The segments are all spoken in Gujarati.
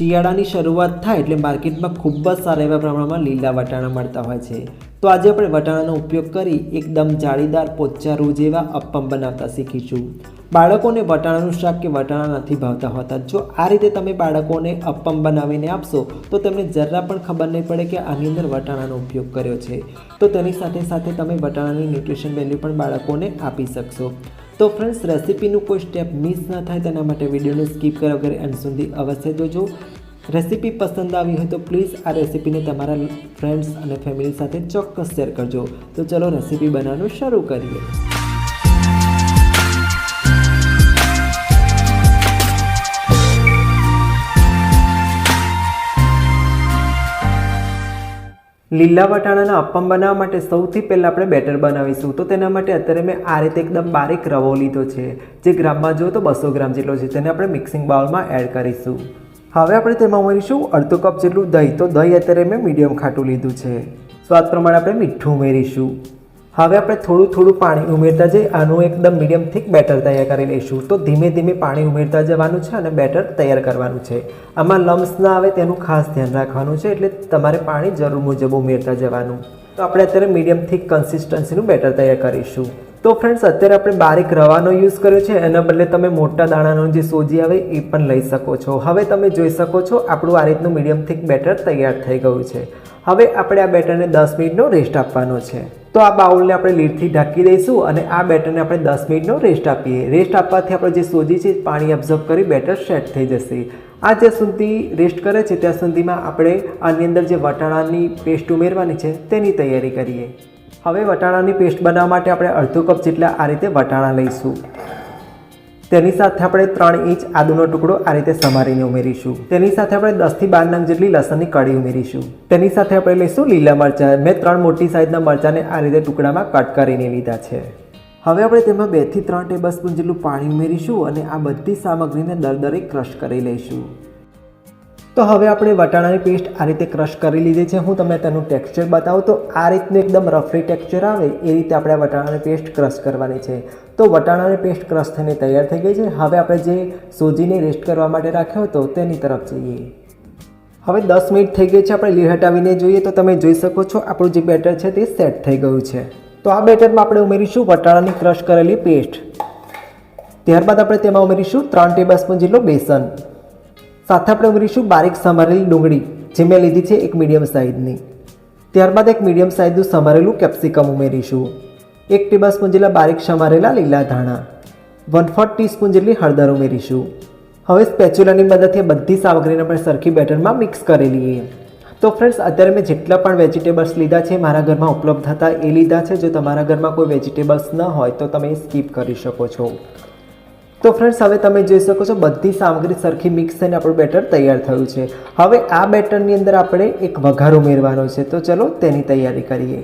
શિયાળાની શરૂઆત થાય એટલે માર્કેટમાં ખૂબ જ સારા એવા પ્રમાણમાં લીલા વટાણા મળતા હોય છે. તો આજે આપણે વટાણાનો ઉપયોગ કરી એકદમ જાળીદાર પોચારુ જેવા અપ્પમ બનાવતા શીખીશું. બાળકોને વટાણાનું શાક કે વટાણા નથી ભાવતા હોતા. જો આ રીતે તમે બાળકોને અપ્પમ બનાવીને આપશો, તો તેમને જરા પણ ખબર નહીં પડે કે આની અંદર વટાણાનો ઉપયોગ કર્યો છે. તો તેની સાથે સાથે તમે વટાણાની ન્યુટ્રિશન વેલ્યુ પણ બાળકોને આપી શકશો. તો ફ્રેન્ડ્સ રેસીપીનું કોઈ સ્ટેપ મિસ ન થાય તેના માટે વિડીયોને સ્કીપ કર્યા વગર એન્ડ સુધી અવશ્ય જોજો. રેસીપી પસંદ આવી હોય તો પ્લીઝ આ રેસીપીને તમારા ફ્રેન્ડ્સ અને ફેમિલી સાથે ચોક્કસ શેર કરજો. તો ચલો રેસીપી બનાવવાનું શરૂ કરીએ. લીલા વટાણાના અપ્પમ બનાવવા માટે સૌથી પહેલાં આપણે બેટર બનાવીશું. તો તેના માટે અત્યારે મેં આ રીતે એકદમ બારીક રવો લીધો છે. જે ગ્રામમાં જુઓ તો બસો ગ્રામ જેટલો છે. તેને આપણે મિક્સિંગ બાઉલમાં એડ કરીશું. હવે આપણે તેમાં ઉમેરીશું અડધો કપ જેટલું દહીં. તો દહીં અત્યારે મેં મીડિયમ ખાટું લીધું છે. સ્વાદ પ્રમાણે આપણે મીઠું ઉમેરીશું. હવે આપણે થોડું થોડું પાણી ઉમેરતા જઈએ. આનું એકદમ મીડિયમ થીક બેટર તૈયાર કરી લઈશું. તો ધીમે ધીમે પાણી ઉમેરતા જવાનું છે અને બેટર તૈયાર કરવાનું છે. આમાં લમ્સ ના આવે તેનું ખાસ ધ્યાન રાખવાનું છે, એટલે તમારે પાણી જરૂર મુજબ ઉમેરતા જવાનું. તો આપણે અત્યારે મીડિયમ થીક કન્સિસ્ટન્સીનું બેટર તૈયાર કરીશું. તો ફ્રેન્ડ્સ અત્યારે આપણે બારીક રવાનો યુઝ કર્યો છે. એના બદલે તમે મોટા દાણાનો જે સોજી આવે એ પણ લઈ શકો છો. હવે તમે જોઈ શકો છો, આપણું આ રીતનું મીડિયમ થીક બેટર તૈયાર થઈ ગયું છે. હવે આપણે આ બેટરને દસ મિનિટનો રેસ્ટ આપવાનો છે. તો આ બાઉલને આપણે લીડથી ઢાંકી દઈશું અને આ બેટરને આપણે દસ મિનિટનો રેસ્ટ આપીએ. રેસ્ટ આપવાથી આપણે જે સોજી છે, પાણી એબ્ઝોર્બ કરી બેટર સેટ થઈ જશે. આ જ્યાં સુધી રેસ્ટ કરે છે, ત્યાં સુધીમાં આપણે આની અંદર જે વટાણાની પેસ્ટ ઉમેરવાની છે, તેની તૈયારી કરીએ. હવે વટાણાની પેસ્ટ બનાવવા માટે આપણે અડધો કપ જેટલા આ રીતે વટાણા લઈશું. તેની સાથે આપણે ત્રણ ઇંચ આદુનો ટુકડો આ રીતે સમારીને ઉમેરીશું. તેની સાથે આપણે દસથી બાર નંગ જેટલી લસણની કળી ઉમેરીશું. તેની સાથે આપણે લઈશું લીલા મરચાં. મેં ત્રણ મોટી સાઇઝના મરચાંને આ રીતે ટુકડામાં કટ કરીને લીધા છે. હવે આપણે તેમાં બેથી ત્રણ ટેબલ સ્પૂન જેટલું પાણી ઉમેરીશું અને આ બધી સામગ્રીને દરદરે ક્રશ કરી લઈશું. તો હવે આપણે વટાણાની પેસ્ટ આ રીતે ક્રશ કરી લીધી છે. હું તમને તેનું ટેક્સચર બતાવું. તો આ રીતનું એકદમ રફલી ટેક્સચર આવે, એ રીતે આપણે વટાણાની પેસ્ટ ક્રશ કરવાની છે. તો વટાણાની પેસ્ટ ક્રશ થઈને તૈયાર થઈ ગઈ છે. હવે આપણે જે સોજીને રેસ્ટ કરવા માટે રાખ્યો હતો તેની તરફ જઈએ. હવે દસ મિનિટ થઈ ગઈ છે, આપણે લીડ હટાવીને જોઈએ. તો તમે જોઈ શકો છો, આપણું જે બેટર છે તે સેટ થઈ ગયું છે. તો આ બેટરમાં આપણે ઉમેરીશું વટાણાની ક્રશ કરેલી પેસ્ટ. ત્યારબાદ આપણે તેમાં ઉમેરીશું ત્રણ ટેબલ સ્પૂન જેટલું બેસન. સાથે આપણે ઉમેરીશું બારીક સમારેલી ડુંગળી, જે મેં લીધી છે એક મીડિયમ સાઇઝની ત્યારબાદ એક મીડિયમ સાઇઝનું સમારેલું કેપ્સિકમ ઉમેરીશું. એક ટેબલ સ્પૂન જેટલા બારીક સમારેલા લીલા ધાણા. વન ફોર્થ ટીસ્પૂન જેટલી હળદર ઉમેરીશું. હવે સ્પેચ્યુલાની મદદથી બધી સામગ્રીને આપણે સરખી બેટરમાં મિક્સ કરી લઈએ. તો ફ્રેન્ડ્સ, અત્યારે મેં જેટલા પણ વેજીટેબલ્સ લીધા છે મારા ઘરમાં ઉપલબ્ધ હતા. એ લીધા છે જો તમારા ઘરમાં કોઈ વેજીટેબલ્સ ન હોય તો તમે સ્કીપ કરી શકો છો. તો ફ્રેન્ડ્સ હવે તમે જોઈ શકો છો બધી સામગ્રી સરખી મિક્સ થઈને આપણું બેટર તૈયાર થયું છે. હવે આ બેટરની અંદર આપણે એક વઘાર ઉમેરવાનો છે. તો ચલો તેની તૈયારી કરીએ.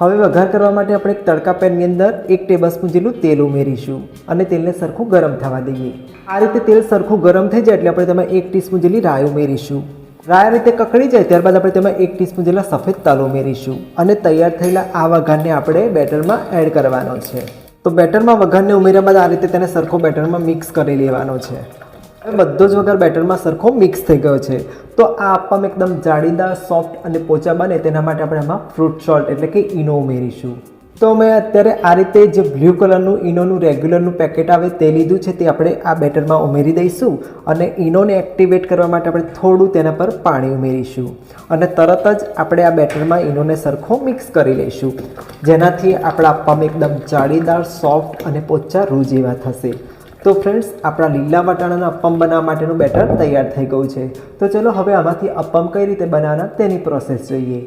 હવે વઘાર કરવા માટે આપણે એક તડકા પેનની અંદર એક ટેબલસ્પૂન જેટલું તેલ ઉમેરીશું અને તેલને સરખું ગરમ થવા દઈએ. આ રીતે તેલ સરખું ગરમ થઈ જાય એટલે આપણે તેમાં એક ટીસ્પૂન જેટલી રાય ઉમેરીશું. રાય રીતે કકડી જાય ત્યારબાદ આપણે તેમાં એક ટીસ્પૂન જેટલા સફેદ તલ ઉમેરીશું અને તૈયાર થયેલા આ વઘારને આપણે બેટરમાં એડ કરવાનો છે. તો બેટરમાં વઘારને ઉમેર્યા બાદ આ રીતે તેને સરખો બેટરમાં મિક્સ કરી લેવાનો છે. બધો જ વઘાર બેટરમાં સરખો મિક્સ થઈ ગયો છે. તો આ આપવામાં એકદમ જાળીદાર, સોફ્ટ અને પોચા બને તેના માટે આપણે આમાં ફ્રૂટ સોલ્ટ એટલે કે ઈનો ઉમેરીશું. તો મેં અત્યારે આ રીતે જે બ્લુ કલરનું ઈનોનું રેગ્યુલરનું પેકેટ આવે તે લીધું છે તે આપણે આ બેટરમાં ઉમેરી દઈશું અને ઈનોને એક્ટિવેટ કરવા માટે આપણે થોડું તેના પર પાણી ઉમેરીશું. અને તરત જ આપણે આ બેટરમાં ઈનોને સરખો મિક્સ કરી લઈશું. જેનાથી આપણા આપવામાં એકદમ જાળીદાર, સોફ્ટ અને પોચા રૂ જેવા થશે. તો ફ્રેન્ડ્સ, આપણા લીલા વટાણાના અપ્પમ બનાવવા માટેનું બેટર તૈયાર થઈ ગયું છે. તો ચલો હવે આમાંથી અપ્પમ કઈ રીતે બનાવવાના તેની પ્રોસેસ જોઈએ.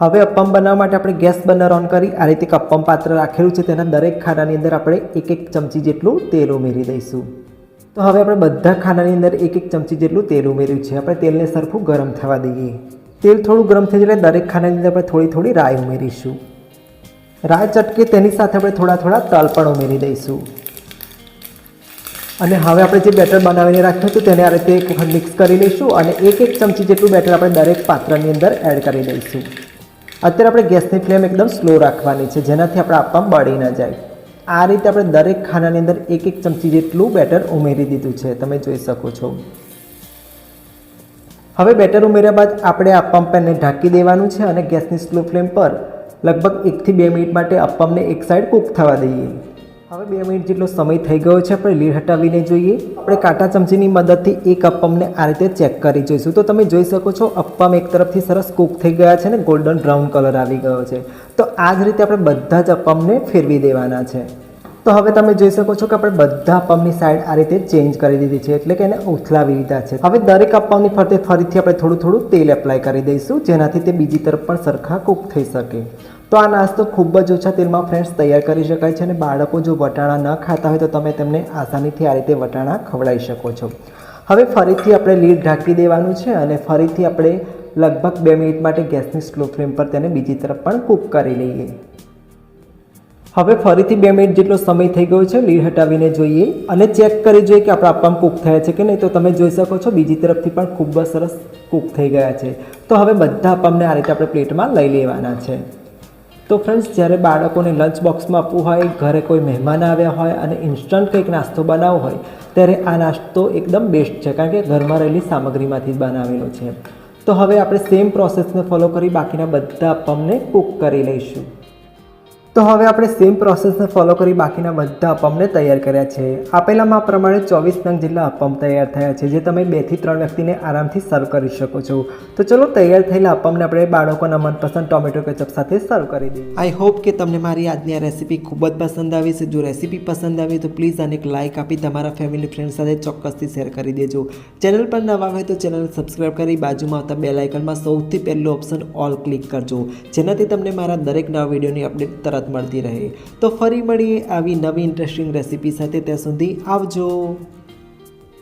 હવે અપ્પમ બનાવવા માટે આપણે ગેસ બર્નર ઓન કરી, આ રીતે એક અપ્પમ પાત્ર રાખેલું છે, તેના દરેક ખાનાની અંદર આપણે એક એક ચમચી જેટલું તેલ ઉમેરી દઈશું. તો હવે આપણે બધા ખાનાની અંદર એક એક ચમચી જેટલું તેલ ઉમેર્યું છે. આપણે તેલને સરખું ગરમ થવા દઈએ. તેલ થોડું ગરમ થઈ જાય દરેક ખાનાની અંદર આપણે થોડી થોડી રાઈ ઉમેરીશું. રાઈ ચટકે તેની સાથે આપણે થોડા થોડા તલ પણ ઉમેરી દઈશું. અને હવે આપણે જે બેટર બનાવીને રાખ્યું હતું તેને આ રીતે એક વખત મિક્સ કરી લઈશું અને એક એક ચમચી જેટલું બેટર આપણે દરેક પાત્રની અંદર એડ કરી દઈશું. અત્યારે આપણે ગેસની ફ્લેમ એકદમ સ્લો રાખવાની છે, જેનાથી આપણે આપવામાં બળી ન જાય. આ રીતે આપણે દરેક ખાનાની અંદર એક એક ચમચી જેટલું બેટર ઉમેરી દીધું છે, તમે જોઈ શકો છો. હવે બેટર ઉમેર્યા બાદ આપણે અપમ પેનને ઢાંકી દેવાનું છે અને ગેસની સ્લો ફ્લેમ પર લગભગ એકથી બે મિનિટ માટે અપમને એક સાઈડ કૂક થવા દઈએ. હવે બે મિનિટ જેટલો સમય થઈ ગયો છે, આપણે લીડ હટાવીને જોઈએ. આપણે કાંટા ચમચીની મદદથી એક અપમને આ રીતે ચેક કરી જોઈશું. તો તમે જોઈ શકો છો, અપમ એક તરફથી સરસ કૂક થઈ ગયા છે ને, ગોલ્ડન બ્રાઉન કલર આવી ગયો છે. તો આ જ રીતે આપણે બધા જ અપમને ફેરવી દેવાના છે. તો હવે તમે જોઈ શકો છો કે આપણે બધા અપમની સાઈડ આ રીતે ચેન્જ કરી દીધી છે, એટલે કે એને ઉથલાવી દીધા છે. હવે દરેક અપમની ફરતે ફરીથી આપણે થોડું થોડું તેલ એપ્લાય કરી દઈશું, જેનાથી તે બીજી તરફ પણ સરખા કૂક થઈ શકે. તો આ નાસ્તો ખૂબ જ ઓછા તેલમાં ફ્રેન્ડ્સ તૈયાર કરી શકાય છે અને બાળકો જો વટાણા ન ખાતા હોય તો તમે તેમને આસાનીથી આ રીતે વટાણા ખવડાવી શકો છો. હવે ફરીથી આપણે લીડ ઢાંકી દેવાનું છે અને ફરીથી આપણે લગભગ બે મિનિટ માટે ગેસની સ્લો ફ્લેમ પર તેને બીજી તરફ પણ કૂક કરી લઈએ. હવે ફરીથી બે મિનિટ જેટલો સમય થઈ ગયો છે લીડ હટાવીને જોઈએ અને ચેક કરી જોઈએ કે આપણા અપમ કૂક થયા છે કે નહીં. તો તમે જોઈ શકો છો બીજી તરફથી પણ ખૂબ જ સરસ કૂક થઈ ગયા છે. તો હવે બધા અપમને આ રીતે આપણે પ્લેટમાં લઈ લેવાના છે. તો ફ્રેન્ડ્સ જ્યારે બાળકોને લંચ બોક્સમાં આપવું હોય, ઘરે કોઈ મહેમાન આવ્યા હોય અને ઇન્સ્ટન્ટ કંઈક નાસ્તો બનાવવો હોય, ત્યારે આ નાસ્તો એકદમ બેસ્ટ છે, કારણ કે ઘરમાં રહેલી સામગ્રીમાંથી જ બનાવેલો છે. તો હવે આપણે સેમ પ્રોસેસને ફોલો કરી બાકીના બધા અપમને કૂક કરી લઈશું. તો હવે આપણે સેમ પ્રોસેસને ફોલો કરી બાકીના બધા અપમને તૈયાર કર્યા છે. આપેલામાં પ્રમાણે ચોવીસ નંગ જેટલા અપમ તૈયાર થયા છે, જે તમે બેથી ત્રણ વ્યક્તિને આરામથી સર્વ કરી શકો છો. તો ચલો તૈયાર થયેલા અપમને આપણે બાળકોના મનપસંદ ટોમેટો કેચઅપ સાથે સર્વ કરી દઈએ. આઈ હોપ કે તમને મારી આજની આ રેસીપી ખૂબ જ પસંદ આવી છે. જો રેસીપી પસંદ આવી તો પ્લીઝ આને એક લાઇક આપી તમારા ફેમિલી ફ્રેન્ડ સાથે ચોક્કસથી શેર કરી દેજો. ચેનલ પર નવા હોય તો ચેનલ સબસ્ક્રાઈબ કરી બાજુમાં આવતા બે લાઇકનમાં સૌથી પહેલું ઓપ્શન ઓલ ક્લિક કરજો. જેનાથી તમને મારા દરેક નવા વિડીયોની અપડેટ તરત મળતી રહે. તો ફરી મળીએ આવી નવી ઇન્ટરેસ્ટિંગ રેસીપી સાથે. ત્યાં સુધી આવજો.